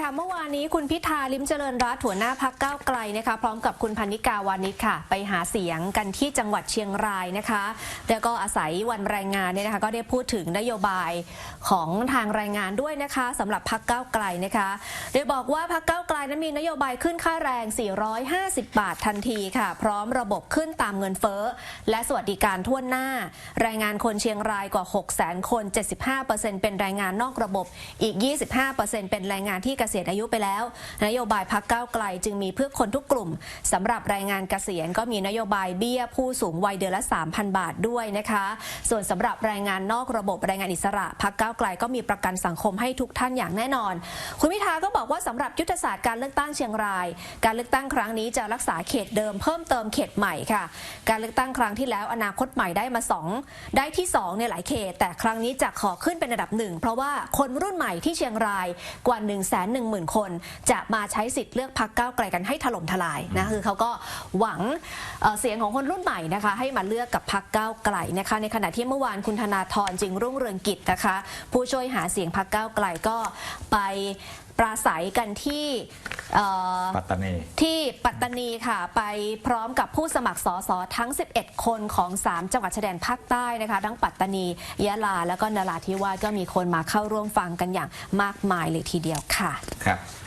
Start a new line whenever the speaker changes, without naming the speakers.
ค่ะ เมื่อวานนี้คุณพิธาลิมเจริญรัตน์หัวหน้าพักก้าวไกลนะคะ พร้อมกับคุณพันนิกาวานิชค่ะ ไปหาเสียงกันที่จังหวัดเชียงรายนะคะ แล้วก็อาศัยวันแรงงานเนี่ยนะคะ ก็ได้พูดถึงนโยบายของทางแรงงานด้วยนะคะสำหรับพักก้าวไกลนะคะ โดยบอกว่าพักก้าว นั้นมีนโยบายขึ้นค่าแรง 450 บาททันทีค่ะ พร้อมระบบขึ้นตามเงินเฟ้อ และสวัสดิการทั่วหน้า แรงงานคนเชียงรายกว่า 600,000 คน 75%เป็นแรงงานนอกระบบ อีก 25%เป็นแรงงานที่เกษียณอายุไปแล้ว นโยบายพักก้าวไกลจึงมีเพื่อคนทุกกลุ่มสำหรับแรงงานเกษียณก็มีนโยบายเบี้ยผู้สูงวัยเดือนละ 3,000 บาทด้วยนะคะ ส่วนสำหรับแรงงานนอกระบบแรงงานอิสระพักก้าวไกลก็มีประกันสังคมให้ทุกท่านอย่างแน่นอน คุณพิธาก็บอกว่าสำหรับยุทธศาสตร์การเลือกตั้งเชียงราย การเลือกตั้งครั้งนี้จะรักษาเขตเดิมเพิ่มเติมเขตใหม่ค่ะ การเลือกตั้งครั้งที่แล้วอนาคตใหม่ได้มาสองได้ที่สองในหลายเขต แต่ครั้งนี้จะขอขึ้นเป็นอันดับหนึ่งเพราะว่าคนรุ่นใหม่ที่เชียงรายกว่า 1 1 0 0 0 0 คน จะมาใช้สิทธิ์เลือกพักก้าวไกลกันให้ถล่มทลายนะคือเขาก็หวังเเสียงของคนรุ่นใหม่นะคะ ให้มาเลือกกับพักก้าวไกลนะคะ ในขณะที่เมื่อวานคุณธนาธรจึงรุ่งเรืองกิจนะคะ ผู้ช่วยหาเสียงพักก้าวไกลก็ไป ปราศัยกันที่เอ่อ
ปัตตานี
ที่ปัตตานีค่ะ ไปพร้อมกับผู้สมัครสสทั้ง 11 คนของ 3 จังหวัดชายแดนภาคใต้นะคะ ทั้งปัตตานียะลา แล้วก็นราธิวาสก็มีคนมาเข้าร่วมฟังกันอย่างมากมายเลยทีเดียวค่ะ
ครับ